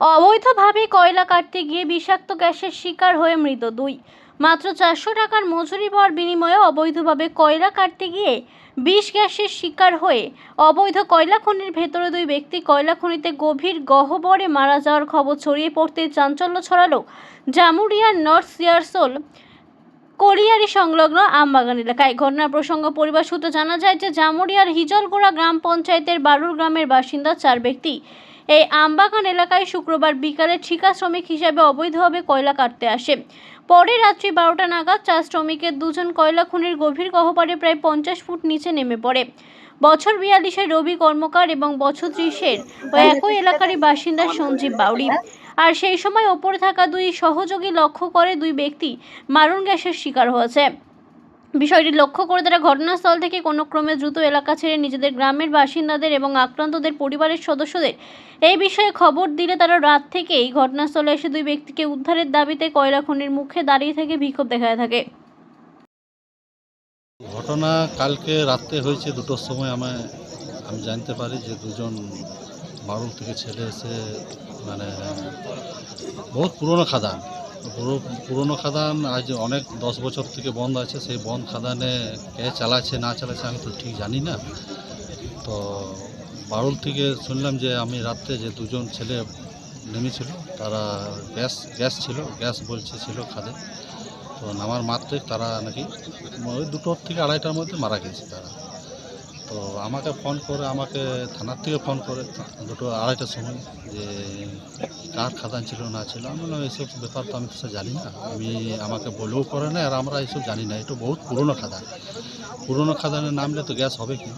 অবৈধভাবে কয়লা কাটতে গিয়ে বিষাক্ত গ্যাসের শিকার হয়ে মৃত দুই। মাত্র চারশো টাকার মজুরি পাওয়ার বিনিময়ে অবৈধভাবে কয়লা কাটতে গিয়ে বিষ গ্যাসের শিকার হয়ে অবৈধ কয়লা খনির ভেতরে দুই ব্যক্তি কয়লা খনিতে গভীর গহ্বরে মারা যাওয়ার খবর ছড়িয়ে পড়তে চাঞ্চল্য ছড়ালো জামুরিয়ার নর্থ সিয়ারসোল কলিয়ারি সংলগ্ন আমবাগান এলাকায়। ঘটনার প্রসঙ্গ পরিবার সূত্রে জানা যায় যে জামুরিয়ার হিজলগোড়া গ্রাম পঞ্চায়েতের বারুর গ্রামের বাসিন্দা চার ব্যক্তি। এই আমবাগান এলাকায় শুক্রবার বিকালে ঠিকা শ্রমিক হিসাবে অবৈধভাবে কয়লা কাটতে আসে। পরে রাত্রি বারোটা নাগাদ চা শ্রমিকের দুজন কয়লা খনির গভীর গহ্বরে প্রায় পঞ্চাশ ফুট নিচে নেমে পড়ে। বছর বিয়াল্লিশের রবি কর্মকার এবং বছর ত্রিশের ও একই এলাকারই বাসিন্দা সঞ্জীব বাউরি আর সেই সময় ওপরে থাকা দুই সহযোগী লক্ষ্য করে দুই ব্যক্তি মারণ গ্যাসের শিকার হয়েছে। বিষয়টি লক্ষ্য করে তারা ঘটনাস্থল থেকে কোনো ক্রমে দ্রুত এলাকা ছেড়ে নিজেদের গ্রামের বাসিন্দাদের এবং আক্রান্তদের পরিবারের সদস্যদের এই বিষয়ে খবর দিলে তারা রাত থেকেই ঘটনাস্থলে এসে দুই ব্যক্তিকে উদ্ধারের দাবিতে কয়লা খনির মুখে দাঁড়িয়ে থেকে বিক্ষোভ দেখাতে থাকে। ঘটনা কালকে রাত্রে হয়েছে, দুটোর সময় আমি আমি জানতে পারি যে দুজন মারুল থেকে ছেলে এসে মানে বহুত পুরনো খাদান। পুরনো খাদান আজ অনেক দশ বছর থেকে বন্ধ আছে। সেই বন্ধ খাদানে কে চালাচ্ছে, না চালাচ্ছে আমি তো ঠিক জানি না। তো বারুল থেকে শুনলাম যে আমি রাত্রে যে দুজন ছেলে নেমেছিল, তারা গ্যাস গ্যাস ছিল, গ্যাস বলছে ছিল খাদে। তো নামার মাত্রে তারা নাকি ওই দুটোর থেকে আড়াইটার মধ্যে মারা গেছে তারা। তো আমাকে ফোন করে, আমাকে থানার থেকে ফোন করে, দুটো আড়াইটার সময় যে কার খাদান ছিল, না ছিল, আমি বললাম এইসব ব্যাপার তো আমি তো জানি না। আমি আমাকে বলেও করে না আর আমরা এইসব জানি না। এটা বহুত পুরনো খাদান। পুরনো খাদানে নামলে তো গ্যাস হবে কি?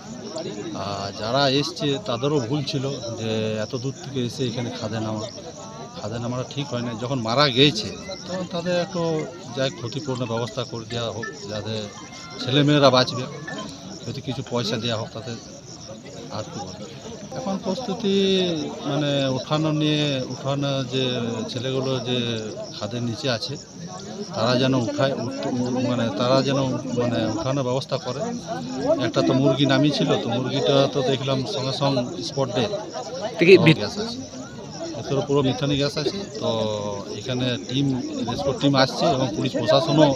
আর যারা এসছে, তাদেরও ভুল ছিল যে এত দূর থেকে এসে এখানে খাদে নামা খাদে নামাটা ঠিক হয় না যখন মারা গিয়েছে, তখন তাদের একটু যাই ক্ষতিপূর্ণ ব্যবস্থা করে দেওয়া হোক, যাতে ছেলেমেয়েরা বাঁচবে। যদি কিছু পয়সা দেওয়া হোক তাদের। আর কি বলব? এখন প্রস্তুতি মানে উঠানো নিয়ে উঠানো যে ছেলেগুলো যে খাদের নিচে আছে তারা যেন উঠায় মানে তারা যেন মানে উঠানোর ব্যবস্থা করে। একটা তো মুরগি নামিয়েছিল তো মুরগিটা তো দেখলাম সঙ্গে সঙ্গে স্পট ভিত- গ্যাস আছে। ভেতরে পুরো মিথানি গ্যাস আছে। তো এখানে টিম রেস্কিউ টিম আসছে এবং পুলিশ প্রশাসনও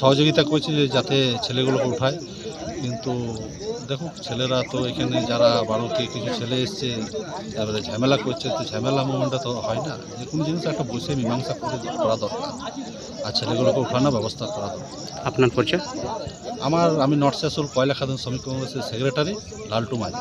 সহযোগিতা করছে যাতে ছেলেগুলোকে উঠায়। কিন্তু দেখো ছেলেরা তো এখানে যারা বাড়িতে কিছু ছেলে এসছে তারপরে ঝামেলা করছে তো ঝামেলা মোমেন্টটা তো হয় না। যে কোনো জিনিস একটা বসে মীমাংসা করে করা দরকার। আর ছেলেগুলোকে ওঠানোর ব্যবস্থা করা দরকার। আপনার পরিচয়? আমার আমি নর্থ সেসুল কয়লা খাদন শ্রমিক কংগ্রেসের সেক্রেটারি লালটু মাঝি।